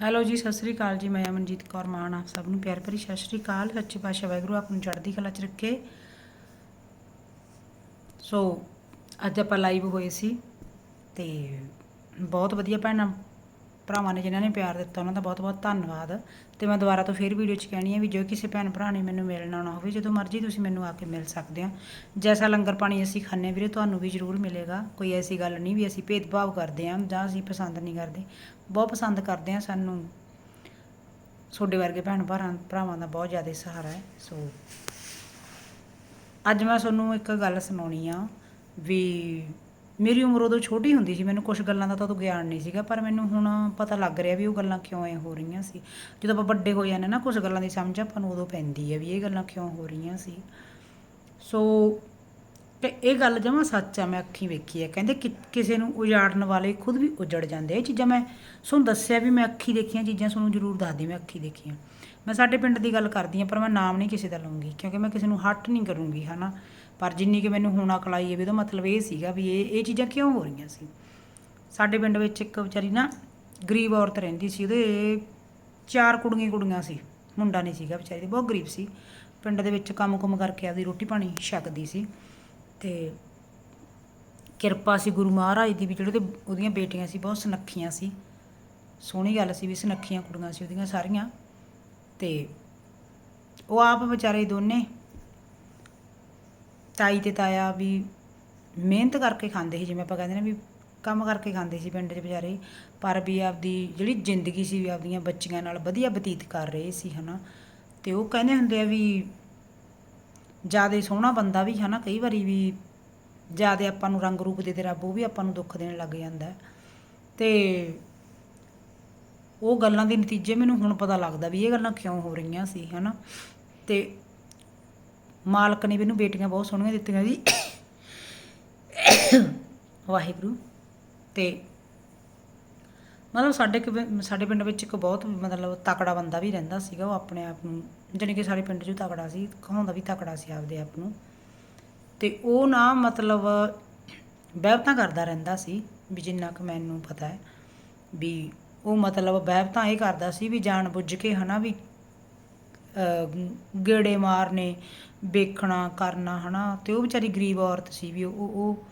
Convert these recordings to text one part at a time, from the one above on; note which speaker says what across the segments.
Speaker 1: Hello ਜੀ, ਸਤਿ ਸ੍ਰੀ ਅਕਾਲ ਜੀ। ਮੈਂ ਅਮਨਜੀਤ ਕੌਰ ਮਾਨ, ਆਪ ਸਭ ਨੂੰ ਪਿਆਰ ਭਰੀ ਸਤਿ ਸ੍ਰੀ ਅਕਾਲ। ਸੱਚੇ ਪਾਤਸ਼ਾਹ ਵਾਹਿਗੁਰੂ, ਆਪ ਨੂੰ ਚੜ੍ਹਦੀ ਕਲਾ 'ਚ ਰੱਖੇ। ਸੋ ਅੱਜ ਆਪਾਂ ਲਾਈਵ ਹੋਏ ਸੀ ਤੇ ਬਹੁਤ ਵਧੀਆ ਭੈਣਾਂ ਭਰਾਵਾਂ ਨੇ ਜਿਨ੍ਹਾਂ ਨੇ ਪਿਆਰ ਦਿੱਤਾ, ਉਹਨਾਂ ਦਾ ਬਹੁਤ ਬਹੁਤ ਧੰਨਵਾਦ। ਤੇ ਮੈਂ ਦੁਬਾਰਾ ਤੋਂ ਫੇਰ ਵੀਡੀਓ 'ਚ ਕਹਿਣੀ ਹੈ ਵੀ ਜੋ ਕਿਸੇ ਭੈਣ ਭਰਾ ਨੇ ਮੈਨੂੰ ਮਿਲਣਾ ਆਉਣਾ ਹੋਵੇ, ਜਦੋਂ ਮਰਜ਼ੀ ਤੁਸੀਂ ਮੈਨੂੰ ਆ ਕੇ ਮਿਲ ਸਕਦੇ ਆ ਜੈਸਾ ਲੰਗਰ ਪਾਣੀ ਅਸੀਂ ਖਾਂਦੇ ਵੀਰੇ, ਤੁਹਾਨੂੰ ਵੀ ਜ਼ਰੂਰ ਮਿਲੇਗਾ। ਕੋਈ ਐਸੀ ਗੱਲ ਨਹੀਂ ਵੀ ਅਸੀਂ ਭੇਦਭਾਵ ਕਰਦੇ ਆ ਜਾਂ ਅਸੀਂ ਪਸੰਦ ਨਹੀਂ ਕਰਦੇ। ਬਹੁਤ ਪਸੰਦ ਕਰਦੇ ਆ ਸਾਨੂੰ। ਤੁਹਾਡੇ ਵਰਗੇ ਭੈਣ ਭਰਾ, ਭਰਾਵਾਂ ਦਾ ਬਹੁਤ ਜ਼ਿਆਦਾ ਸਹਾਰਾ ਹੈ, ਸੋ ਅੱਜ ਮੈਂ ਤੁਹਾਨੂੰ ਇੱਕ ਗੱਲ ਸੁਣਾਉਣੀ ਆ ਵੀ ਮੇਰੀ ਉਮਰ ਉਦੋਂ ਛੋਟੀ ਹੁੰਦੀ ਸੀ, ਮੈਨੂੰ ਕੁਝ ਗੱਲਾਂ ਦਾ ਤਾਂ ਉਦੋਂ ਗਿਆਨ ਨਹੀਂ ਸੀਗਾ, ਪਰ ਮੈਨੂੰ ਹੁਣ ਪਤਾ ਲੱਗ ਰਿਹਾ ਵੀ ਉਹ ਗੱਲਾਂ ਕਿਉਂ ਐ ਹੋ ਰਹੀਆਂ ਸੀ। ਜਦੋਂ ਆਪਾਂ ਵੱਡੇ ਹੋ ਜਾਂਦੇ ਨਾ ਕੁਝ ਗੱਲਾਂ ਦੀ ਸਮਝ ਆਪਾਂ ਨੂੰ ਉਦੋਂ ਪੈਂਦੀ ਹੈ ਵੀ ਇਹ ਗੱਲਾਂ ਕਿਉਂ ਹੋ ਰਹੀਆਂ ਸੀ। ਸੋ, ਤੇ ਇਹ ਗੱਲ ਜਮਾ ਸੱਚ ਆ, ਮੈਂ ਅੱਖੀਂ ਵੇਖੀ ਹੈ। ਕਹਿੰਦੇ ਕਿ ਕਿਸੇ ਨੂੰ ਉਜਾੜਨ ਵਾਲੇ ਖੁਦ ਵੀ ਉਜੜ ਜਾਂਦੇ ਇਹ ਚੀਜ਼ਾਂ ਮੈਂ ਤੁਹਾਨੂੰ ਦੱਸਿਆ ਵੀ ਮੈਂ ਅੱਖੀਂ ਦੇਖੀਆਂ, ਚੀਜ਼ਾਂ ਤੁਹਾਨੂੰ ਜ਼ਰੂਰ ਦੱਸਦੀ ਮੈਂ ਅੱਖੀਂ ਦੇਖੀਆਂ। ਮੈਂ ਸਾਡੇ ਪਿੰਡ ਦੀ ਗੱਲ ਕਰਦੀ ਹਾਂ, ਪਰ ਮੈਂ ਨਾਮ ਨਹੀਂ ਕਿਸੇ ਦਾ ਲਵਾਂਗੀ ਕਿਉਂਕਿ ਮੈਂ ਕਿਸੇ ਨੂੰ ਹੱਟ ਨਹੀਂ ਕਰੂੰਗੀ, ਹਨਾ? ਪਰ ਜਿੰਨੀ ਕਿ ਮੈਨੂੰ ਹੁਣ ਅਕਲ ਆਈ ਹੈ ਵੀ ਉਹਦਾ ਮਤਲਬ ਇਹ ਸੀਗਾ ਵੀ ਇਹ ਇਹ ਚੀਜ਼ਾਂ ਕਿਉਂ ਹੋ ਰਹੀਆਂ ਸੀ? ਸਾਡੇ ਪਿੰਡ ਵਿੱਚ ਇੱਕ ਵਿਚਾਰੀ ਨਾ ਗਰੀਬ ਔਰਤ ਰਹਿੰਦੀ ਸੀ, ਉਹਦੇ ਚਾਰ ਕੁੜੀਆਂ ਕੁੜੀਆਂ ਸੀ, ਮੁੰਡਾ ਨਹੀਂ ਸੀਗਾ ਵਿਚਾਰੀ, ਬਹੁਤ ਗਰੀਬ ਸੀ। ਪਿੰਡ ਦੇ ਵਿੱਚ ਕੰਮ-ਕੁਮ ਕਰਕੇ ਆਪਦੀ ਰੋਟੀ ਪਾਣੀ ਛਕਦੀ ਸੀ ਤੇ ਕਿਰਪਾ ਸੀ ਗੁਰੂ ਮਹਾਰਾਜ ਦੀ ਵੀ ਜਿਹੜੇ ਉਹਦੇ, ਉਹਦੀਆਂ ਬੇਟੀਆਂ ਸੀ, ਬਹੁਤ ਸੁਨੱਖੀਆਂ ਸੀ। ਸੋਹਣੀ ਗੱਲ ਸੀ ਵੀ ਸੁਨੱਖੀਆਂ ਕੁੜੀਆਂ ਸੀ ਉਹਦੀਆਂ ਸਾਰੀਆਂ ਤੇ ਉਹ ਆਪ ਵਿਚਾਰੇ ਦੋਨੇ ਤਾਈ ਤੇ ਤਾਇਆ ਵੀ ਮਿਹਨਤ ਕਰਕੇ ਖਾਂਦੇ ਸੀ, ਜਿਵੇਂ ਆਪਾਂ ਕਹਿੰਦੇ ਨੇ ਵੀ ਕੰਮ ਕਰਕੇ ਖਾਂਦੇ ਸੀ ਪਿੰਡ 'ਚ ਵਿਚਾਰੇ ਪਰ ਵੀ ਆਪਦੀ ਜਿਹੜੀ ਜ਼ਿੰਦਗੀ ਸੀ, ਵੀ ਆਪਦੀਆਂ ਬੱਚੀਆਂ ਨਾਲ ਵਧੀਆ ਬਤੀਤ ਕਰ ਰਹੇ ਸੀ, ਹਨਾ। ਤੇ ਉਹ ਕਹਿੰਦੇ ਹੁੰਦੇ ਆ ਵੀ ਜ਼ਿਆਦਾ ਸੋਹਣਾ ਬੰਦਾ ਵੀ, ਹਨਾ, ਕਈ ਵਾਰੀ ਵੀ ਜ਼ਿਆਦਾ ਆਪਾਂ ਨੂੰ ਰੰਗ ਰੂਪ ਦੇ ਤੇ ਰੱਬ ਉਹ ਵੀ ਆਪਾਂ ਨੂੰ ਦੁੱਖ ਦੇਣ ਲੱਗ ਜਾਂਦਾ ਹੈ। ਤੇ ਉਹ ਗੱਲਾਂ ਦੇ ਨਤੀਜੇ ਮੈਨੂੰ ਹੁਣ ਪਤਾ ਲੱਗਦਾ ਵੀ ਇਹ ਗੱਲਾਂ ਕਿਉਂ ਹੋ ਰਹੀਆਂ ਸੀ, ਹਨਾ। ਤੇ ਮਾਲਕ ਨੇ ਮੈਨੂੰ ਬੇਟੀਆਂ ਬਹੁਤ ਸੋਹਣੀਆਂ ਦਿੱਤੀਆਂ ਜੀ। ਵਾਹਿਗੁਰੂ। ਤੇ ਮਤਲਬ ਸਾਡੇ ਕਿ ਸਾਡੇ ਪਿੰਡ ਵਿੱਚ ਇੱਕ ਬਹੁਤ ਮਤਲਬ ਤਕੜਾ ਬੰਦਾ ਵੀ ਰਹਿੰਦਾ ਸੀਗਾ, ਉਹ ਆਪਣੇ ਆਪ ਨੂੰ, ਜਾਣੀ ਕਿ ਸਾਡੇ ਪਿੰਡ 'ਚ ਤਕੜਾ ਸੀ, ਕਹਾਉਂਦਾ ਵੀ ਤਕੜਾ ਸੀ ਆਪਦੇ ਆਪ ਨੂੰ। ਤੇ ਉਹ ਨਾ ਮਤਲਬ ਵਹਿਬਤਾਂ ਕਰਦਾ ਰਹਿੰਦਾ ਸੀ, ਵੀ ਜਿੰਨਾ ਕੁ ਮੈਨੂੰ ਪਤਾ ਹੈ, ਵੀ ਉਹ ਮਤਲਬ ਵਹਿਬਤਾਂ ਇਹ ਕਰਦਾ ਸੀ ਵੀ ਜਾਣ ਬੁੱਝ ਕੇ ਹਨਾ ਵੀ ਗੇੜੇ ਮਾਰਨੇ ਵੇਖਣਾ, ਕਰਨਾ ਹੈ ਨਾ ਅਤੇ ਉਹ ਵਿਚਾਰੀ ਗਰੀਬ ਔਰਤ ਸੀ ਵੀ ਉਹ ਉਹ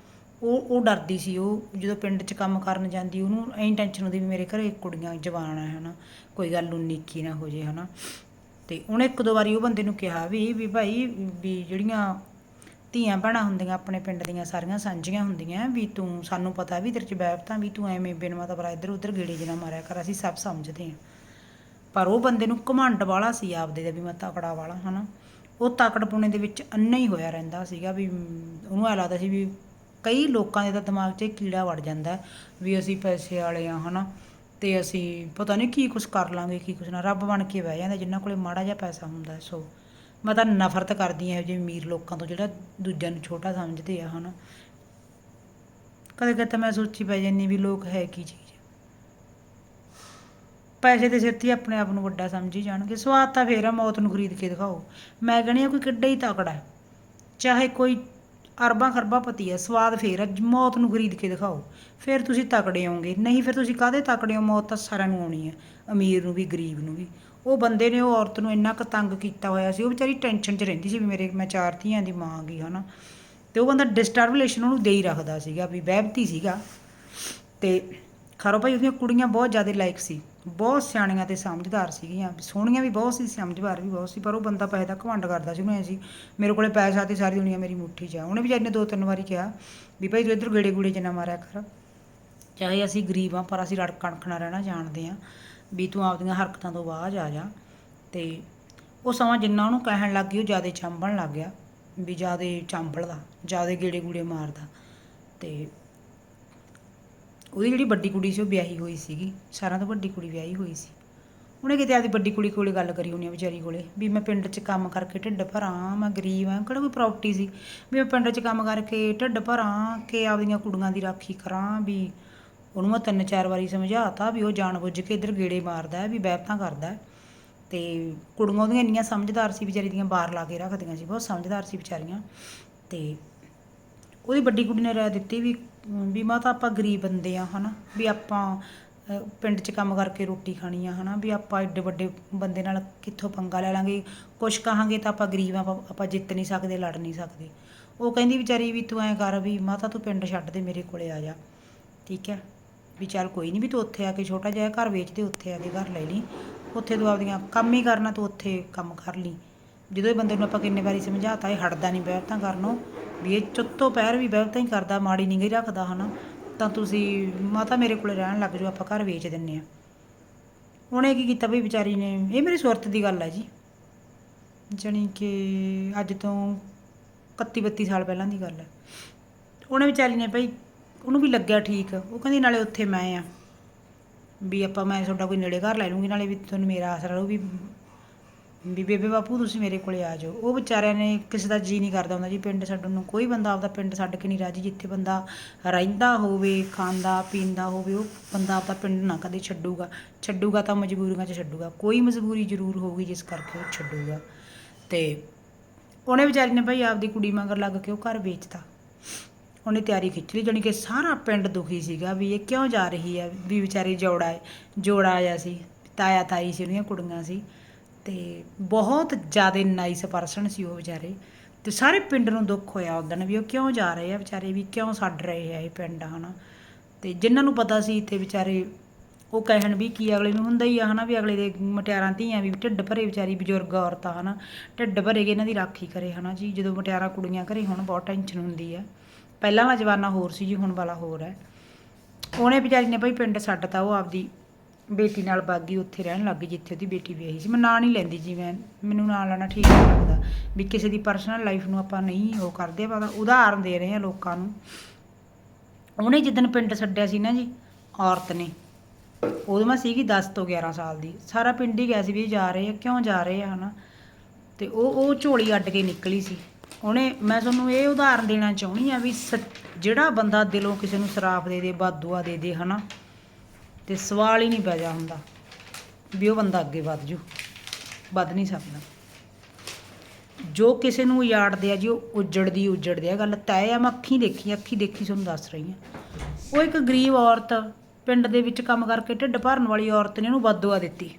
Speaker 1: ਉਹ ਉਹ ਡਰਦੀ ਸੀ। ਉਹ ਜਦੋਂ ਪਿੰਡ 'ਚ ਕੰਮ ਕਰਨ ਜਾਂਦੀ, ਉਹਨੂੰ ਐਂ ਟੈਨਸ਼ਨ ਹੁੰਦੀ ਵੀ ਮੇਰੇ ਘਰੇ ਕੁੜੀਆਂ ਜਵਾਨ ਆ ਨਾ ਕੋਈ ਗੱਲ ਨੂੰ ਨੀਕੀ ਨਾ ਹੋ ਜੇ ਨਾ ਤੇ ਉਹਨੇ ਇੱਕ ਦੋ ਵਾਰੀ ਉਹ ਬੰਦੇ ਨੂੰ ਕਿਹਾ ਵੀ ਵੀ ਭਾਈ, ਵੀ ਜਿਹੜੀਆਂ ਧੀਆਂ ਭੈਣਾਂ ਹੁੰਦੀਆਂ ਆਪਣੇ ਪਿੰਡ ਦੀਆਂ, ਸਾਰੀਆਂ ਸਾਂਝੀਆਂ ਹੁੰਦੀਆਂ, ਵੀ ਤੂੰ, ਸਾਨੂੰ ਪਤਾ ਵੀ ਤੇਰੇ ਚ ਬੈਬ ਤਾਂ ਵੀ ਤੂੰ ਐਵੇਂ ਬਿਨ ਮਤਲਬ ਇੱਧਰ ਉੱਧਰ ਗੇੜੇ ਜਿਹਾ ਮਾਰਿਆ ਕਰ, ਅਸੀਂ ਸਭ ਸਮਝਦੇ ਹਾਂ। ਪਰ ਉਹ ਬੰਦੇ ਨੂੰ ਘਮੰਡ ਵਾਲਾ ਸੀ ਆਪਦੇ ਦਾ ਵੀ ਮੈਂ ਤਕੜਾ ਵਾਲਾ, ਹਨਾ? ਉਹ ਤਕੜਪੁਣੇ ਦੇ ਵਿੱਚ ਅੰਨਾ ਹੀ ਹੋਇਆ ਰਹਿੰਦਾ ਸੀਗਾ ਵੀ, ਉਹਨੂੰ ਐ ਲੱਗਦਾ ਸੀ ਵੀ ਕਈ ਲੋਕਾਂ ਦੇ ਤਾਂ ਦਿਮਾਗ 'ਚ ਇਹ ਕੀੜਾ ਵੜ ਜਾਂਦਾ ਵੀ ਅਸੀਂ ਪੈਸੇ ਵਾਲੇ ਆ ਹਨਾ। ਤੇ ਅਸੀਂ ਪਤਾ ਨਹੀਂ ਕੀ ਕੁਝ ਕਰ ਲਾਂਗੇ, ਕੀ ਕੁਝ ਨਾ। ਰੱਬ ਬਣ ਕੇ ਬਹਿ ਜਾਂਦਾ ਜਿਨ੍ਹਾਂ ਕੋਲੇ ਮਾੜਾ ਜਿਹਾ ਪੈਸਾ ਹੁੰਦਾ ਸੋ। ਮੈਂ ਤਾਂ ਨਫ਼ਰਤ ਕਰਦੀ ਹਾਂ ਇਹੋ ਜਿਹੇ ਅਮੀਰ ਲੋਕਾਂ ਤੋਂ ਜਿਹੜਾ ਦੂਜਿਆਂ ਨੂੰ ਛੋਟਾ ਸਮਝਦੇ ਆ, ਹਨਾ। ਕਦੇ ਕਦੇ ਤਾਂ ਮੈਂ ਸੋਚੀ ਪੈ ਜਾਂਦੀ ਵੀ ਲੋਕ ਹੈ ਕੀ ਚੀਜ਼। ਪੈਸੇ ਦੇ ਸਿਰ ਤੇ ਹੀ ਆਪਣੇ ਆਪ ਨੂੰ ਵੱਡਾ ਸਮਝੀ ਜਾਣਗੇ। ਸਵਾਦ ਤਾਂ ਫੇਰ ਆ, ਮੌਤ ਨੂੰ ਖਰੀਦ ਕੇ ਦਿਖਾਓ। ਮੈਂ ਕਹਿੰਦੀ ਆ ਕੋਈ ਕਿੱਡਾ ਹੀ ਤਕੜਾ ਹੈ। ਚਾਹੇ ਕੋਈ ਅਰਬਾਂ ਖਰਬਾਂ ਪਤੀ ਹੈ, ਸਵਾਦ ਫੇਰ ਆ, ਮੌਤ ਨੂੰ ਖਰੀਦ ਕੇ ਦਿਖਾਓ। ਫਿਰ ਤੁਸੀਂ ਤਕੜੇ ਹੋਗੇ ਨਹੀਂ ਫਿਰ ਤੁਸੀਂ ਕਾਹਦੇ ਤਕੜੇ ਹੋ? ਮੌਤ ਤਾਂ ਸਾਰਿਆਂ ਨੂੰ ਆਉਣੀ ਹੈ, ਅਮੀਰ ਨੂੰ ਵੀ, ਗਰੀਬ ਨੂੰ ਵੀ। ਉਹ ਬੰਦੇ ਨੇ, ਉਹ ਔਰਤ ਨੂੰ ਇੰਨਾ ਕੁ ਤੰਗ ਕੀਤਾ ਹੋਇਆ ਸੀ, ਉਹ ਵਿਚਾਰੀ ਟੈਨਸ਼ਨ 'ਚ ਰਹਿੰਦੀ ਸੀ ਵੀ ਮੇਰੇ, ਮੈਂ ਚਾਰ ਧੀਆਂ ਦੀ ਮਾਂ ਗਈ, ਹਨਾ। ਤੇ ਉਹ ਬੰਦਾ ਡਿਸਟਰਬਲੇਸ਼ਨ ਉਹਨੂੰ ਦੇ ਹੀ ਰੱਖਦਾ ਸੀਗਾ, ਵੀ ਵਹਿਬਤੀ ਸੀਗਾ। ਤੇ ਖਰੋ ਭਾਈ, ਉਹਦੀਆਂ ਕੁੜੀਆਂ ਬਹੁਤ ਜ਼ਿਆਦਾ ਲਾਇਕ ਸੀ। ਬਹੁਤ ਸਿਆਣੀਆਂ ਤੇ ਸਮਝਦਾਰ ਸੀਗੀਆਂ। ਸੋਹਣੀਆਂ ਵੀ ਬਹੁਤ ਸੀ, ਸਮਝਦਾਰ ਵੀ ਬਹੁਤ ਸੀ, ਪਰ ਉਹ ਬੰਦਾ ਪੈਸੇ ਦਾ ਘਮੰਡ ਕਰਦਾ ਸੀ, ਉਹਨੂੰ ਐ ਸੀ, ਮੇਰੇ ਕੋਲੇ ਪੈਸਾ ਤੇ ਸਾਰੀ ਦੁਨੀਆ ਮੇਰੀ ਮੁੱਠੀ 'ਚ ਆ। ਉਹਨੇ ਵੀ ਨੇ ਦੋ ਤਿੰਨ ਵਾਰੀ ਕਿਹਾ ਵੀ ਭਾਈ ਤੂੰ ਇੱਧਰ ਗੇੜੇ ਗੂੜੇ 'ਚ ਨਾ ਮਾਰਿਆ ਕਰ। ਚਾਹੇ ਅਸੀਂ ਗਰੀਬ ਆ ਪਰ ਅਸੀਂ ਰੜ ਕਣਖਣਾ ਰਹਿਣਾ ਜਾਣਦੇ ਆ ਵੀ ਤੂੰ ਆਪਦੀਆਂ ਹਰਕਤਾਂ ਤੋਂ ਬਾਹਰ ਆ ਜਾ। ਤੇ ਉਹ ਸਮਾਂ ਜਿੰਨਾ ਉਹਨੂੰ ਕਹਿਣ ਲੱਗ ਗਈ, ਉਹ ਜ਼ਿਆਦਾ ਚੰਬਣ ਲੱਗ ਗਿਆ ਵੀ ਜ਼ਿਆਦਾ ਚੰਬਲਦਾ, ਜ਼ਿਆਦਾ ਗੇੜੇ ਗੂੜੇ ਮਾਰਦਾ। ਤੇ ਉਹਦੀ ਜਿਹੜੀ ਵੱਡੀ ਕੁੜੀ ਸੀ ਉਹ ਵਿਆਹੀ ਹੋਈ ਸੀਗੀ। ਸਾਰਿਆਂ ਤੋਂ ਵੱਡੀ ਕੁੜੀ ਵਿਆਹੀ ਹੋਈ ਸੀ। ਉਹਨੇ ਕਿਤੇ ਆਪਦੀ ਵੱਡੀ ਕੁੜੀ ਕੋਲੇ ਗੱਲ ਕਰੀ ਹੋਣੀ ਆ ਵਿਚਾਰੀ ਕੋਲੇ, ਵੀ ਮੈਂ ਪਿੰਡ 'ਚ ਕੰਮ ਕਰਕੇ ਢਿੱਡ ਭਰਾਂ, ਮੈਂ ਗਰੀਬ ਆ, ਕਿਹੜਾ ਕੋਈ ਪ੍ਰਾਪਰਟੀ ਸੀ? ਵੀ ਮੈਂ ਪਿੰਡ 'ਚ ਕੰਮ ਕਰਕੇ ਢਿੱਡ ਭਰਾਂ, ਕਿ ਆਪਦੀਆਂ ਕੁੜੀਆਂ ਦੀ ਰਾਖੀ ਕਰਾਂ, ਵੀ ਉਹਨੂੰ ਮੈਂ ਤਿੰਨ ਚਾਰ ਵਾਰੀ ਸਮਝਾਤਾ ਵੀ ਉਹ ਜਾਣ ਬੁੱਝ ਕੇ ਇੱਧਰ ਗੇੜੇ ਮਾਰਦਾ, ਵੀ ਬਹਿਤਾਂ ਕਰਦਾ। ਹੈ ਤੇ ਕੁੜੀਆਂ ਉਹਦੀਆਂ ਇੰਨੀਆਂ ਸਮਝਦਾਰ ਸੀ ਵਿਚਾਰੀ ਦੀਆਂ, ਬਾਹਰ ਲਾ ਕੇ ਰੱਖਦੀਆਂ ਸੀ, ਬਹੁਤ ਸਮਝਦਾਰ ਸੀ ਵਿਚਾਰੀਆਂ। ਤੇ ਉਹਦੀ ਵੱਡੀ ਕੁੜੀ ਨੇ ਰਾਏ ਦਿੱਤੀ ਵੀ ਵੀ ਮਾਤਾ ਆਪਾਂ ਗਰੀਬ ਬੰਦੇ ਆ, ਹਨਾ? ਵੀ ਆਪਾਂ ਪਿੰਡ 'ਚ ਕੰਮ ਕਰਕੇ ਰੋਟੀ ਖਾਣੀ ਆ, ਹਨਾ? ਵੀ ਆਪਾਂ ਐਡੇ ਵੱਡੇ ਬੰਦੇ ਨਾਲ ਕਿੱਥੋਂ ਪੰਗਾ ਲੈ ਲਾਂਗੇ? ਕੁਛ ਕਹਾਂਗੇ ਤਾਂ ਆਪਾਂ ਗਰੀਬ ਆ, ਆਪਾਂ ਜਿੱਤ ਨਹੀਂ ਸਕਦੇ, ਲੜ ਨਹੀਂ ਸਕਦੇ। ਉਹ ਕਹਿੰਦੀ ਵਿਚਾਰੀ ਵੀ ਤੂੰ ਐਂ ਕਰ ਵੀ ਮਾਤਾ ਤੂੰ ਪਿੰਡ ਛੱਡ ਦੇ, ਮੇਰੇ ਕੋਲੇ ਆ ਜਾ। ਠੀਕ ਹੈ? ਵੀ ਚੱਲ ਕੋਈ ਨਹੀਂ ਵੀ ਤੂੰ ਉੱਥੇ ਆ ਕੇ ਛੋਟਾ ਜਿਹਾ ਘਰ ਵੇਚ ਦੇ, ਉੱਥੇ ਆ ਕੇ ਘਰ ਲੈ ਲਈ। ਉੱਥੇ ਤੂੰ ਆਪਦੀਆਂ ਕੰਮ ਹੀ ਕਰਨਾ, ਤੂੰ ਉੱਥੇ ਕੰਮ ਕਰ ਲਈ। ਜਦੋਂ ਇਹ ਬੰਦੇ ਨੂੰ ਆਪਾਂ ਕਿੰਨੇ ਵਾਰੀ ਸਮਝਾਤਾ, ਇਹ ਹਟਦਾ ਨਹੀਂ ਬਹਿਰਤਾਂ ਕਰਨੋਂ। ਵੀ ਇਹ ਚੁੱਤੋ ਪੈਰ ਵੀ ਬਹਿਰਤਾਂ ਹੀ ਕਰਦਾ, ਮਾੜੀ ਨਹੀਂ ਗਈ ਰੱਖਦਾ ਹਨਾ। ਤਾਂ ਤੁਸੀਂ ਮਾਤਾ ਮੇਰੇ ਕੋਲੇ ਰਹਿਣ ਲੱਗ ਜਾਓ, ਆਪਾਂ ਘਰ ਵੇਚ ਦਿੰਨੇ ਆ। ਉਹਨੇ ਕੀ ਕੀਤਾ ਵੀ ਵਿਚਾਰੀ ਨੇ, ਇਹ ਮੇਰੀ ਸੁਰਤ ਦੀ ਗੱਲ ਹੈ ਜੀ। ਜਾਣੀ ਕਿ ਅੱਜ ਤੋਂ 31 32 ਸਾਲ ਪਹਿਲਾਂ ਦੀ ਗੱਲ ਹੈ ਉਹਨੇ ਵਿਚਾਰੀ ਨੇ ਭਾਈ ਉਹਨੂੰ ਵੀ ਲੱਗਿਆ ਠੀਕ। ਉਹ ਕਹਿੰਦੀ ਨਾਲੇ ਉੱਥੇ ਮੈਂ ਆ। ਵੀ ਆਪਾਂ, ਮੈਂ ਤੁਹਾਡਾ ਕੋਈ ਨੇੜੇ ਘਰ ਲੈ ਲੂੰਗੀ, ਨਾਲੇ ਵੀ ਤੁਹਾਨੂੰ ਮੇਰਾ ਆਸਰਾ ਰਹੂ ਵੀ ਵੀ ਬੇਬੇ ਬਾਪੂ ਤੁਸੀਂ ਮੇਰੇ ਕੋਲੇ ਆ ਜਾਓ। ਉਹ ਵਿਚਾਰਿਆਂ ਨੇ ਕਿਸੇ ਦਾ ਜੀ ਨਹੀਂ ਕਰਦਾ ਹੁੰਦਾ ਜੀ। ਪਿੰਡ ਛੱਡਣ ਨੂੰ ਕੋਈ ਬੰਦਾ ਆਪਦਾ ਪਿੰਡ ਛੱਡ ਕੇ ਨਹੀਂ ਰਾਜੀ। ਜਿੱਥੇ ਬੰਦਾ ਰਹਿੰਦਾ ਹੋਵੇ, ਖਾਂਦਾ, ਪੀਂਦਾ ਹੋਵੇ, ਉਹ ਬੰਦਾ ਆਪਦਾ ਪਿੰਡ ਨਾ ਕਦੇ ਛੱਡੂਗਾ। ਛੱਡੂਗਾ ਤਾਂ ਮਜਬੂਰੀਆਂ 'ਚ ਛੱਡੂਗਾ। ਕੋਈ ਮਜਬੂਰੀ ਜ਼ਰੂਰ ਹੋਊਗੀ ਜਿਸ ਕਰਕੇ ਉਹ ਛੱਡੂਗਾ। ਤੇ ਉਹਨੇ ਵਿਚਾਰੀ ਨੇ ਭਾਈ ਆਪਦੀ ਕੁੜੀ ਮਗਰ ਲੱਗ ਕੇ ਉਹ ਘਰ ਵੇਚਤਾ। ਉਹਨੇ ਤਿਆਰੀ ਖਿੱਚ ਲਈ। ਜਾਣੀ ਕਿ ਸਾਰਾ ਪਿੰਡ ਦੁਖੀ ਸੀਗਾ ਵੀ ਇਹ ਕਿਉਂ ਜਾ ਰਹੀ ਹੈ ਵੀ ਵਿਚਾਰੀ ਜੋੜਾ ਹੈ ਜੋੜਾ ਆਇਆ ਸੀ। ਤਾਇਆ ਤਾਈ ਸੀ, ਉਹਦੀਆਂ ਕੁੜੀਆਂ ਸੀ। ਤੇ ਬਹੁਤ ਜ਼ਿਆਦਾ ਨਾਈਸ ਪਰਸਨ ਸੀ ਉਹ ਵਿਚਾਰੇ। ਤੇ ਸਾਰੇ ਪਿੰਡ ਨੂੰ ਦੁੱਖ ਹੋਇਆ ਉਦੋਂ ਵੀ ਉਹ ਕਿਉਂ ਜਾ ਰਹੇ ਆ, ਵਿਚਾਰੇ ਵੀ ਕਿਉਂ ਛੱਡ ਰਹੇ ਆ ਇਹ ਪਿੰਡ, ਹਨਾ। ਤੇ ਜਿਨ੍ਹਾਂ ਨੂੰ ਪਤਾ ਸੀ ਇੱਥੇ ਵਿਚਾਰੇ, ਉਹ ਕਹਿਣ ਵੀ ਕੀ ਅਗਲੇ ਨੂੰ ਹੁੰਦਾ ਹੀ ਆ, ਹਨਾ, ਵੀ ਅਗਲੇ ਦੇ ਮਟਿਆਰਾਂ ਧੀਆਂ ਵੀ ਢਿੱਡ ਭਰੇ ਵਿਚਾਰੀ ਬਜ਼ੁਰਗ ਔਰਤਾਂ ਹਨਾ। ਢਿੱਡ ਭਰੇ ਕੇ ਇਹਨਾਂ ਦੀ ਰਾਖੀ ਕਰੇ, ਹਨਾ ਜੀ, ਜਦੋਂ ਮਟਿਆਰਾਂ ਕੁੜੀਆਂ ਘਰੇ ਹੁਣ, ਬਹੁਤ ਟੈਨਸ਼ਨ ਹੁੰਦੀ ਆ। ਪਹਿਲਾਂ ਵਾਲਾ ਜ਼ਮਾਨਾ ਹੋਰ ਸੀ ਜੀ, ਹੁਣ ਵਾਲਾ ਹੋਰ ਹੈ। ਉਹਨੇ ਵਿਚਾਰੀ ਨੇ ਭਾਈ ਪਿੰਡ ਛੱਡਤਾ ਉਹ ਆਪਦੀ ਬੇਟੀ ਨਾਲ ਬਾਗੀ ਉੱਥੇ ਰਹਿਣ ਲੱਗ ਗਈ, ਜਿੱਥੇ ਉਹਦੀ ਬੇਟੀ ਵਿਆਹੀ ਸੀ। ਮੈਂ ਨਾਂ ਨਹੀਂ ਲੈਂਦੀ ਜੀ ਮੈਂ। ਮੈਨੂੰ ਨਾਂ ਲੈਣਾ ਠੀਕ ਨਹੀਂ ਲੱਗਦਾ। ਵੀ ਕਿਸੇ ਦੀ ਪਰਸਨਲ ਲਾਈਫ ਨੂੰ ਆਪਾਂ ਨਹੀਂ ਉਹ ਕਰਦੇ, ਆਪਾਂ ਉਦਾਹਰਨ ਦੇ ਰਹੇ ਹਾਂ ਲੋਕਾਂ ਨੂੰ। ਉਹਨੇ ਜਿੱਦਣ ਪਿੰਡ ਛੱਡਿਆ ਸੀ ਨਾ ਜੀ, ਔਰਤ ਨੇ। ਉਦੋਂ ਮੈਂ ਸੀਗੀ 10 ਤੋਂ 11 ਸਾਲ ਦੀ। ਸਾਰਾ ਪਿੰਡ ਹੀ ਗਿਆ ਸੀ ਵੀ ਜਾ ਰਹੇ ਆ, ਕਿਉਂ ਜਾ ਰਹੇ ਆ, ਹਨਾ? ਤੇ ਉਹ ਉਹ ਝੋਲੀ ਅੱਡ ਕੇ ਨਿਕਲੀ ਸੀ। ਉਹਨੇ, ਮੈਂ ਤੁਹਾਨੂੰ ਇਹ ਉਦਾਹਰਨ ਦੇਣਾ ਚਾਹੁੰਦੀ ਆ ਵੀ ਸ- ਜਿਹੜਾ ਬੰਦਾ ਦਿਲੋਂ ਕਿਸੇ ਨੂੰ ਸਰਾਪ ਦੇ ਦੇ ਬਦਦੁਆ ਦੇ ਦੇ, ਹਨਾ? ਤੇ ਸਵਾਲ ਹੀ ਨਹੀਂ ਪੈਦਾ ਹੁੰਦਾ ਵੀ ਉਹ ਬੰਦਾ ਅੱਗੇ ਵੱਧ ਜੂ, ਵੱਧ ਨਹੀਂ ਸਕਦਾ। ਜੋ ਕਿਸੇ ਨੂੰ ਉਜਾੜਦੇ ਆ ਜੀ, ਉਹ ਉਜੜਦੀ ਉਜੜਦੇ ਆ ਗੱਲ ਤੈਅ ਆ ਮੈਂ ਅੱਖੀਂ ਦੇਖੀ ਅੱਖੀਂ ਦੇਖੀ ਤੁਹਾਨੂੰ ਦੱਸ ਰਹੀ ਹਾਂ। ਉਹ ਇੱਕ ਗਰੀਬ ਔਰਤ ਪਿੰਡ ਦੇ ਵਿੱਚ ਕੰਮ ਕਰਕੇ ਢਿੱਡ ਭਰਨ ਵਾਲੀ ਔਰਤ ਨੇ ਉਹਨੂੰ ਬਦਦੁਆ ਦਿੱਤੀ।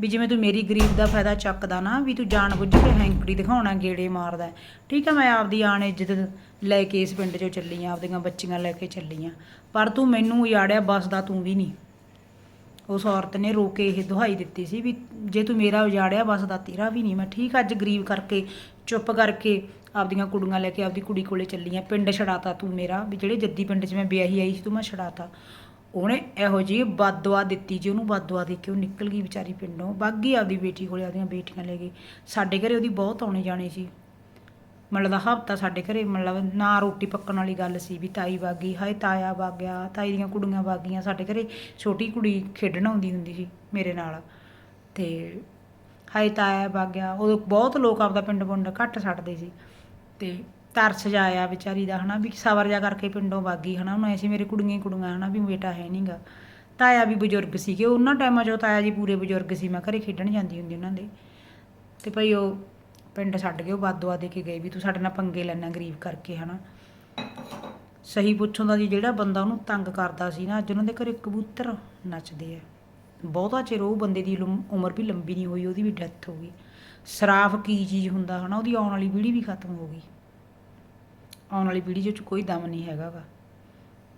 Speaker 1: ਵੀ ਜਿਵੇਂ ਤੂੰ ਮੇਰੀ ਗਰੀਬ ਦਾ ਫਾਇਦਾ ਚੱਕਦਾ ਨਾ, ਵੀ ਤੂੰ ਜਾਣ ਬੁੱਝ ਕੇ ਹੈਂਕੜੀ ਦਿਖਾਉਣਾ, ਗੇੜੇ ਮਾਰਦਾ ਠੀਕ ਆ ਮੈਂ ਆਪਦੀ ਆਣ ਇੱਜ਼ਤ ਲੈ ਕੇ ਇਸ ਪਿੰਡ 'ਚੋਂ ਚੱਲੀ ਆਂ, ਆਪਦੀਆਂ ਬੱਚੀਆਂ ਲੈ ਕੇ ਚੱਲੀ ਆਂ। ਪਰ ਤੂੰ ਮੈਨੂੰ ਉਜਾੜਿਆ ਬਸਦਾ ਤੂੰ ਵੀ ਨਹੀਂ। ਉਸ ਔਰਤ ਨੇ ਰੋ ਕੇ ਇਹ ਦੁਹਾਈ ਦਿੱਤੀ ਸੀ ਵੀ ਜੇ ਤੂੰ ਮੇਰਾ ਉਜਾੜਿਆ ਬਸਦਾ ਤੇਰਾ ਵੀ ਨਹੀਂ। ਮੈਂ ਠੀਕ ਅੱਜ ਗਰੀਬ ਕਰਕੇ, ਚੁੱਪ ਕਰਕੇ ਆਪਦੀਆਂ ਕੁੜੀਆਂ ਲੈ ਕੇ ਆਪਦੀ ਕੁੜੀ ਕੋਲੇ ਚੱਲੀ ਆ। ਪਿੰਡ ਛੜਾਤਾ ਤੂੰ ਮੇਰਾ, ਵੀ ਜਿਹੜੇ ਜੱਦੀ ਪਿੰਡ 'ਚ ਮੈਂ ਵਿਆਹੀ ਆਈ ਸੀ, ਤੂੰ ਮੈਂ ਛੜਾਤਾ ਉਹਨੇ ਇਹੋ ਜਿਹੀ ਬਦਦੁਆ ਦਿੱਤੀ ਜੀ, ਉਹਨੂੰ ਬਦਦੁਆ ਦੇ ਕੇ ਉਹ ਨਿਕਲ ਗਈ ਵਿਚਾਰੀ ਪਿੰਡੋਂ। ਬਾਗੀ ਆਪਦੀ ਬੇਟੀ ਕੋਲੇ, ਆਪਦੀਆਂ ਬੇਟੀਆਂ ਲੈ ਗਈ ਸਾਡੇ ਘਰੇ ਉਹਦੀ ਬਹੁਤ ਆਉਣੇ ਜਾਣੇ ਸੀ। ਮਤਲਬ ਦਾ ਹਫਤਾ ਸਾਡੇ ਘਰੇ, ਮਤਲਬ ਨਾ ਰੋਟੀ ਪੱਕਣ ਵਾਲੀ ਗੱਲ ਸੀ ਵੀ ਤਾਈ ਬਾਗੀ ਹਾਏ ਤਾਇਆ ਬਾਗਿਆ ਤਾਈ ਦੀਆਂ ਕੁੜੀਆਂ ਬਾਗੀਆਂ ਸਾਡੇ ਘਰੇ ਛੋਟੀ ਕੁੜੀ ਖੇਡਣ ਆਉਂਦੀ ਹੁੰਦੀ ਸੀ ਮੇਰੇ ਨਾਲ। ਤੇ ਹਾਏ ਤਾਇਆ ਬਾਗਿਆ ਉਦੋਂ ਬਹੁਤ ਲੋਕ ਆਪਦਾ ਪਿੰਡ ਪੁੰਡ ਘੱਟ ਛੱਡਦੇ ਸੀ। ਤੇ ਤਰਸ ਜਾਇਆ ਵਿਚਾਰੀ ਦਾ, ਹਨਾ, ਵੀ ਸਬਰ ਜਾ ਕਰਕੇ ਪਿੰਡੋਂ ਵਾਗੀ ਹਨਾ ਉਹਨੂੰ ਐਸੀ ਮੇਰੇ ਕੁੜੀਆਂ ਹੀ ਕੁੜੀਆਂ, ਹਨਾ, ਵੀ ਬੇਟਾ ਹੈ ਨਹੀਂਗਾ ਤਾਇਆ ਵੀ ਬਜ਼ੁਰਗ ਸੀਗੇ, ਉਹਨਾਂ ਟਾਈਮਾਂ 'ਚ ਉਹ ਤਾਇਆ ਜੀ ਪੂਰੇ ਬਜ਼ੁਰਗ ਸੀ, ਮੈਂ ਘਰੇ ਖੇਡਣ ਜਾਂਦੀ ਹੁੰਦੀ ਉਹਨਾਂ ਦੇ। ਤੇ ਭਈ ਉਹ ਪਿੰਡ ਛੱਡ ਗਏ, ਉਹ ਬਾਦੂਆ ਦੇ ਕੇ ਗਏ ਵੀ ਤੂੰ ਸਾਡੇ ਨਾਲ ਪੰਗੇ ਲੈਣਾ ਗਰੀਬ ਕਰਕੇ, ਹਨਾ। ਸਹੀ ਪੁੱਛੋਂ ਦਾ ਜੀ ਜਿਹੜਾ ਬੰਦਾ ਉਹਨੂੰ ਤੰਗ ਕਰਦਾ ਸੀ ਨਾ, ਅੱਜ ਉਹਨਾਂ ਦੇ ਘਰੇ ਕਬੂਤਰ ਨੱਚਦੇ ਆ। ਬਹੁਤਾ ਚਿਰ ਉਹ ਬੰਦੇ ਦੀ ਉਮਰ ਵੀ ਲੰਬੀ ਨਹੀਂ ਹੋਈ, ਉਹਦੀ ਵੀ ਡੈਥ ਹੋ ਗਈ। ਸਰਾਫ ਕੀ ਚੀਜ਼ ਹੁੰਦਾ, ਹਨਾ, ਉਹਦੀ ਆਉਣ ਵਾਲੀ ਪੀੜ੍ਹੀ ਵੀ ਖਤਮ ਹੋ ਗਈ। ਆਉਣ ਵਾਲੀ ਪੀੜ੍ਹੀ 'ਚ ਕੋਈ ਦਮ ਨਹੀਂ ਹੈਗਾ ਗਾ,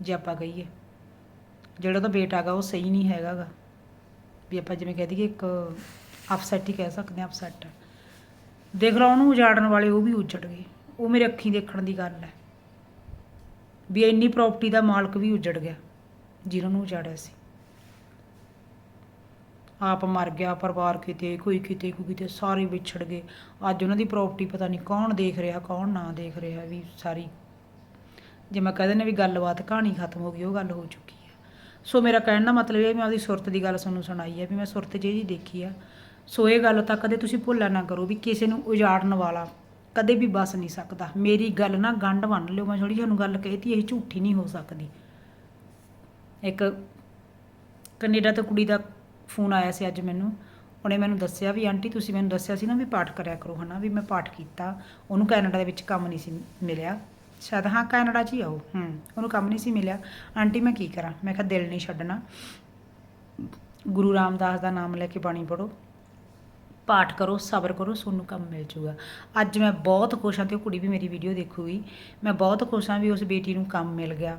Speaker 1: ਜੇ ਆਪਾਂ ਕਹੀਏ। ਜਿਹੜਾ ਉਹਦਾ ਬੇਟਾ ਗਾ ਉਹ ਸਹੀ ਨਹੀਂ ਹੈਗਾ ਗਾ। ਵੀ ਆਪਾਂ ਜਿਵੇਂ ਕਹਿ ਦਈਏ ਇੱਕ ਅਪਸੈਟ ਹੀ ਕਹਿ ਸਕਦੇ ਹਾਂ ਅਪਸੈਟ ਦੇਖ ਲਓ ਉਹਨੂੰ ਉਜਾੜਨ ਵਾਲੇ ਉਹ ਵੀ ਉਜੜ ਗਏ। ਉਹ ਮੇਰੇ ਅੱਖੀਂ ਦੇਖਣ ਦੀ ਗੱਲ ਹੈ। ਵੀ ਇੰਨੀ ਪ੍ਰਾਪਰਟੀ ਦਾ ਮਾਲਕ ਵੀ ਉਜੜ ਗਿਆ, ਜਿਹਨਾਂ ਨੂੰ ਉਜਾੜਿਆ ਸੀ। ਆਪ ਮਰ ਗਿਆ, ਪਰਿਵਾਰ ਕਿਤੇ, ਕੋਈ ਕਿਤੇ ਕੋਈ ਕਿਤੇ, ਸਾਰੇ ਵਿਛੜ ਗਏ। ਅੱਜ ਉਹਨਾਂ ਦੀ ਪ੍ਰਾਪਰਟੀ ਪਤਾ ਨਹੀਂ ਕੌਣ ਦੇਖ ਰਿਹਾ, ਕੌਣ ਨਾ ਦੇਖ ਰਿਹਾ ਵੀ ਸਾਰੀ। ਜੇ ਮੈਂ ਕਹਿੰਦੇ ਨੇ ਵੀ ਗੱਲਬਾਤ, ਕਹਾਣੀ ਖਤਮ ਹੋ ਗਈ, ਉਹ ਗੱਲ ਹੋ ਚੁੱਕੀ ਹੈ। ਸੋ ਮੇਰਾ ਕਹਿਣ ਦਾ ਮਤਲਬ ਇਹ ਮੈਂ ਆਪਦੀ ਸੁਰਤ ਦੀ ਗੱਲ ਤੁਹਾਨੂੰ ਸੁਣਾਈ ਹੈ ਵੀ ਮੈਂ ਸੁਰਤ 'ਚ ਇਹ ਜੀ ਦੇਖੀ ਆ। ਸੋ ਇਹ ਗੱਲ ਤਾਂ ਕਦੇ ਤੁਸੀਂ ਭੁੱਲਿਆ ਨਾ ਕਰੋ ਵੀ ਕਿਸੇ ਨੂੰ ਉਜਾੜਨ ਵਾਲਾ ਕਦੇ ਵੀ ਬਸ ਨਹੀਂ ਸਕਦਾ। ਮੇਰੀ ਗੱਲ ਨਾ ਗੰਢ ਬੰਨ ਲਿਓ, ਮੈਂ ਥੋੜੀ ਤੁਹਾਨੂੰ ਗੱਲ ਕਹੀ ਤੀ ਇਹ ਝੂਠੀ ਨਹੀਂ ਹੋ ਸਕਦੀ। ਇੱਕ ਕੈਨੇਡਾ ਤੋਂ ਕੁੜੀ ਦਾ ਫੋਨ ਆਇਆ ਸੀ ਅੱਜ ਮੈਨੂੰ, ਉਹਨੇ ਮੈਨੂੰ ਦੱਸਿਆ ਵੀ, ਆਂਟੀ, ਤੁਸੀਂ ਮੈਨੂੰ ਦੱਸਿਆ ਸੀ ਨਾ ਵੀ ਪਾਠ ਕਰਿਆ ਕਰੋ ਹਨਾ, ਵੀ ਮੈਂ ਪਾਠ ਕੀਤਾ। ਉਹਨੂੰ ਕੈਨੇਡਾ ਦੇ ਵਿੱਚ ਕੰਮ ਨਹੀਂ ਸੀ ਮਿਲਿਆ। ਸ਼ਾਇਦ, ਹਾਂ, ਕੈਨੇਡਾ 'ਚ ਹੀ ਆਉ ਹੂੰ, ਉਹਨੂੰ ਕੰਮ ਨਹੀਂ ਸੀ ਮਿਲਿਆ। ਆਂਟੀ, ਮੈਂ ਕੀ ਕਰਾਂ? ਮੈਂ ਕਿਹਾ, ਦਿਲ ਨਹੀਂ ਛੱਡਣਾ। ਗੁਰੂ ਰਾਮਦਾਸ ਦਾ ਨਾਮ ਲੈ ਕੇ ਬਾਣੀ ਪੜੋ ਪਾਠ ਕਰੋ, ਸਬਰ ਕਰੋ ਤੁਹਾਨੂੰ ਕੰਮ ਮਿਲ ਜੂਗਾ। ਅੱਜ ਮੈਂ ਬਹੁਤ ਖੁਸ਼ ਹਾਂ ਤੇ ਉਹ ਕੁੜੀ ਵੀ ਮੇਰੀ ਵੀਡੀਓ ਦੇਖੂਗੀ। ਮੈਂ ਬਹੁਤ ਖੁਸ਼ ਹਾਂ ਵੀ ਉਸ ਬੇਟੀ ਨੂੰ ਕੰਮ ਮਿਲ ਗਿਆ।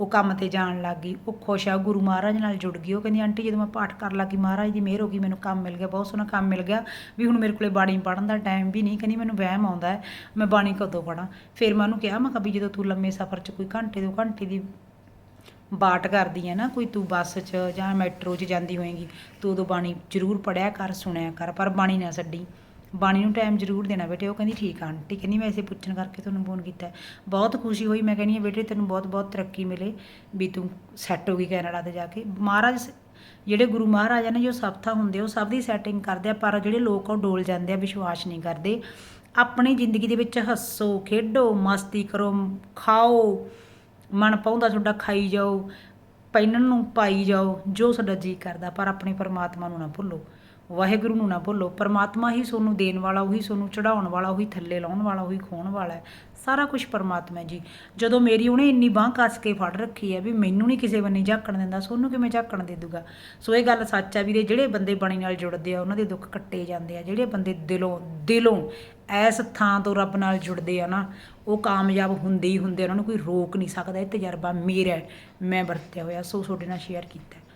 Speaker 1: ਉਹ ਕੰਮ ਤੇ ਜਾਣ ਲੱਗ ਗਈ, ਉਹ ਖੁਸ਼ ਆ ਗੁਰੂ ਮਹਾਰਾਜ ਨਾਲ ਜੁੜ ਗਈ। ਉਹ ਕਹਿੰਦੀ, ਆਂਟੀ, ਜਦੋਂ ਮੈਂ ਪਾਠ ਕਰਨ ਲੱਗੀ, ਮਹਾਰਾਜ ਦੀ ਮਿਹਰ ਹੋ ਗਈ, ਮੈਨੂੰ ਕੰਮ ਮਿਲ ਗਿਆ, ਬਹੁਤ ਸੋਹਣਾ ਕੰਮ ਮਿਲ ਗਿਆ। ਵੀ ਹੁਣ ਮੇਰੇ ਕੋਲੇ ਬਾਣੀ ਪੜਨ ਦਾ ਟਾਈਮ ਵੀ ਨਹੀਂ। ਕਹਿੰਦੀ, ਮੈਨੂੰ ਵਹਿਮ ਆਉਂਦਾ ਮੈਂ ਬਾਣੀ ਕਦੋਂ ਪੜਾਂ ਫਿਰ ਮੈਂ ਉਹਨੂੰ ਕਿਹਾ, ਮੈਂ ਕਿਹਾ ਵੀ ਜਦੋਂ ਤੂੰ ਲੰਮੇ ਸਫ਼ਰ 'ਚ ਕੋਈ ਘੰਟੇ, ਦੋ ਘੰਟੇ ਦੀ ਬਾਟ ਕਰਦੀ ਹੈ ਨਾ, ਕੋਈ ਤੂੰ ਬੱਸ 'ਚ ਜਾਂ ਮੈਟਰੋ 'ਚ ਜਾਂਦੀ ਹੋਏਗੀ, ਤੂੰ ਉਦੋਂ ਬਾਣੀ ਜ਼ਰੂਰ ਪੜਿਆ ਕਰ, ਸੁਣਿਆ ਕਰ, ਪਰ ਬਾਣੀ ਨਾ ਛੱਡੀ। ਬਾਣੀ ਨੂੰ ਟਾਈਮ ਜ਼ਰੂਰ ਦੇਣਾ ਬੇਟੇ, ਉਹ ਕਹਿੰਦੀ, ਠੀਕ ਆ, ਆਂਟੀ। ਕਹਿੰਦੀ, ਮੈਂ ਇਸੇ ਪੁੱਛਣ ਕਰਕੇ ਤੁਹਾਨੂੰ ਫੋਨ ਕੀਤਾ ਬਹੁਤ ਖੁਸ਼ੀ ਹੋਈ, ਮੈਂ ਕਹਿੰਦੀ ਹਾਂ, ਬੇਟੇ, ਤੈਨੂੰ ਬਹੁਤ ਬਹੁਤ ਤਰੱਕੀ ਮਿਲੇ ਵੀ ਤੂੰ ਸੈੱਟ ਹੋ ਗਈ ਕੈਨੇਡਾ ਤੇ ਜਾ ਕੇ। ਮਹਾਰਾਜ ਸ- ਜਿਹੜੇ ਗੁਰੂ ਮਹਾਰਾਜ ਆ ਨੇ, ਜੋ ਸਭਤਾ ਹੁੰਦੇ ਉਹ ਸਭ ਦੀ ਸੈਟਿੰਗ ਕਰਦੇ ਆ, ਪਰ ਜਿਹੜੇ ਲੋਕ ਉਹ ਡੋਲ ਜਾਂਦੇ ਆ, ਵਿਸ਼ਵਾਸ ਨਹੀਂ ਕਰਦੇ। ਆਪਣੀ ਜ਼ਿੰਦਗੀ ਦੇ ਵਿੱਚ ਹੱਸੋ, ਖੇਡੋ, ਮਸਤੀ ਕਰੋ, ਖਾਓ, ਮਨ ਪਾਉਂਦਾ ਤੁਹਾਡਾ ਖਾਈ ਜਾਓ, ਪਹਿਨਣ ਨੂੰ ਪਾਈ ਜਾਓ, ਜੋ ਤੁਹਾਡਾ ਜੀ ਕਰਦਾ, ਪਰ ਆਪਣੇ ਪਰਮਾਤਮਾ ਨੂੰ ਨਾ ਭੁੱਲੋ। ਵਾਹਿਗੁਰੂ ਨੂੰ ਨਾ ਭੁੱਲੋ, ਪਰਮਾਤਮਾ ਹੀ ਸੋਨੂੰ ਦੇਣ ਵਾਲਾ, ਉਹੀ ਤੁਹਾਨੂੰ ਚੜਾਉਣ ਵਾਲਾ, ਉਹੀ ਥੱਲੇ ਲਾਉਣ ਵਾਲਾ, ਉਹੀ ਖੋਣ ਵਾਲਾ ਹੈ। ਸਾਰਾ ਕੁਝ ਪਰਮਾਤਮਾ ਜੀ। ਜਦੋਂ ਮੇਰੀ ਉਹਨੇ ਇੰਨੀ ਬਾਹ ਕੱਸ ਕੇ ਫੜ ਰੱਖੀ ਹੈ ਵੀ ਮੈਨੂੰ ਨਹੀਂ ਕਿਸੇ ਬੰਨੇ ਝਾਕਣ ਦਿੰਦਾ, ਸੋਨੂੰ ਕਿਵੇਂ ਝਾਕਣ ਦੇ ਦੂਗਾ? ਸੋ ਇਹ ਗੱਲ ਸੱਚ ਹੈ ਵੀਰੇ, ਜਿਹੜੇ ਬੰਦੇ ਬਾਣੀ ਨਾਲ ਜੁੜਦੇ ਆ, ਉਹਨਾਂ ਦੇ ਦੁੱਖ ਕੱਟੇ ਜਾਂਦੇ ਆ। ਜਿਹੜੇ ਬੰਦੇ ਦਿਲੋਂ ਦਿਲੋਂ ਐਸ ਥਾਂ ਤੋਂ ਰੱਬ ਨਾਲ ਜੁੜਦੇ ਆ ਨਾ, ਉਹ ਕਾਮਯਾਬ ਹੁੰਦੇ ਹੀ ਹੁੰਦੇ ਉਹਨਾਂ ਨੂੰ ਕੋਈ ਰੋਕ ਨਹੀਂ ਸਕਦਾ, ਇਹ ਤਜਰਬਾ ਮੇਰਾ ਮੈਂ ਵਰਤਿਆ ਹੋਇਆ, ਸੋ ਤੁਹਾਡੇ ਨਾਲ ਸ਼ੇਅਰ ਕੀਤਾ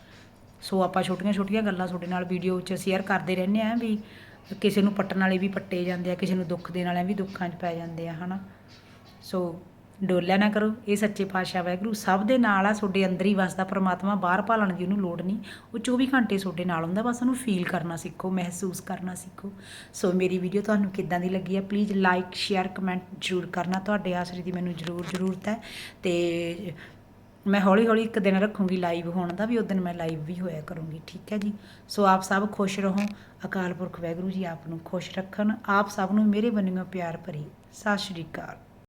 Speaker 1: ਸੋ ਆਪਾਂ ਛੋਟੀਆਂ ਛੋਟੀਆਂ ਗੱਲਾਂ ਤੁਹਾਡੇ ਨਾਲ ਵੀਡੀਓ 'ਚ ਸ਼ੇਅਰ ਕਰਦੇ ਰਹਿੰਦੇ ਆ ਵੀ ਕਿਸੇ ਨੂੰ ਪੱਟਣ ਵਾਲੇ ਵੀ ਪੱਟੇ ਜਾਂਦੇ ਆ, ਕਿਸੇ ਨੂੰ ਦੁੱਖ ਦੇਣ ਵਾਲਿਆਂ ਵੀ ਦੁੱਖਾਂ 'ਚ ਪੈ ਜਾਂਦੇ ਆ, ਹਨਾ? ਸੋ ਡੋਲਿਆ ਨਾ ਕਰੋ, ਇਹ ਸੱਚੇ ਪਾਤਸ਼ਾਹ ਵਾਹਿਗੁਰੂ ਸਭ ਦੇ ਨਾਲ ਆ, ਤੁਹਾਡੇ ਅੰਦਰ ਹੀ ਵਸਦਾ ਪਰਮਾਤਮਾ, ਬਾਹਰ ਭਾਲਣ ਦੀ ਉਹਨੂੰ ਲੋੜ ਨਹੀਂ। ਉਹ 24 ਘੰਟੇ ਤੁਹਾਡੇ ਨਾਲ ਹੁੰਦਾ, ਬਸ ਉਹਨੂੰ ਫੀਲ ਕਰਨਾ ਸਿੱਖੋ, ਮਹਿਸੂਸ ਕਰਨਾ ਸਿੱਖੋ। ਸੋ ਮੇਰੀ ਵੀਡੀਓ ਤੁਹਾਨੂੰ ਕਿੱਦਾਂ ਦੀ ਲੱਗੀ ਆ ਪਲੀਜ਼ ਲਾਈਕ ਸ਼ੇਅਰ ਕਮੈਂਟ ਜ਼ਰੂਰ ਕਰਨਾ। ਤੁਹਾਡੇ ਆਸਰੇ ਦੀ ਮੈਨੂੰ ਜ਼ਰੂਰ ਜ਼ਰੂਰਤ ਹੈ। ਤੇ ਮੈਂ ਹੌਲੀ ਹੌਲੀ ਇੱਕ ਦਿਨ ਰੱਖੂੰਗੀ ਲਾਈਵ ਹੋਣ ਦਾ, ਵੀ ਉਸ ਦਿਨ ਮੈਂ ਲਾਈਵ ਵੀ ਹੋਇਆ ਕਰੂੰਗੀ, ਠੀਕ ਹੈ ਜੀ? ਸੋ ਆਪ ਸਭ ਖੁਸ਼ ਰਹੋ, ਅਕਾਲ ਪੁਰਖ ਵਾਹਿਗੁਰੂ ਜੀ ਆਪ ਨੂੰ ਖੁਸ਼ ਰੱਖਣ, ਆਪ ਸਭ ਨੂੰ ਮੇਰੇ ਬੰਨਿਓ ਪਿਆਰ ਭਰੀ, ਸਤਿ ਸ਼੍ਰੀ ਅਕਾਲ।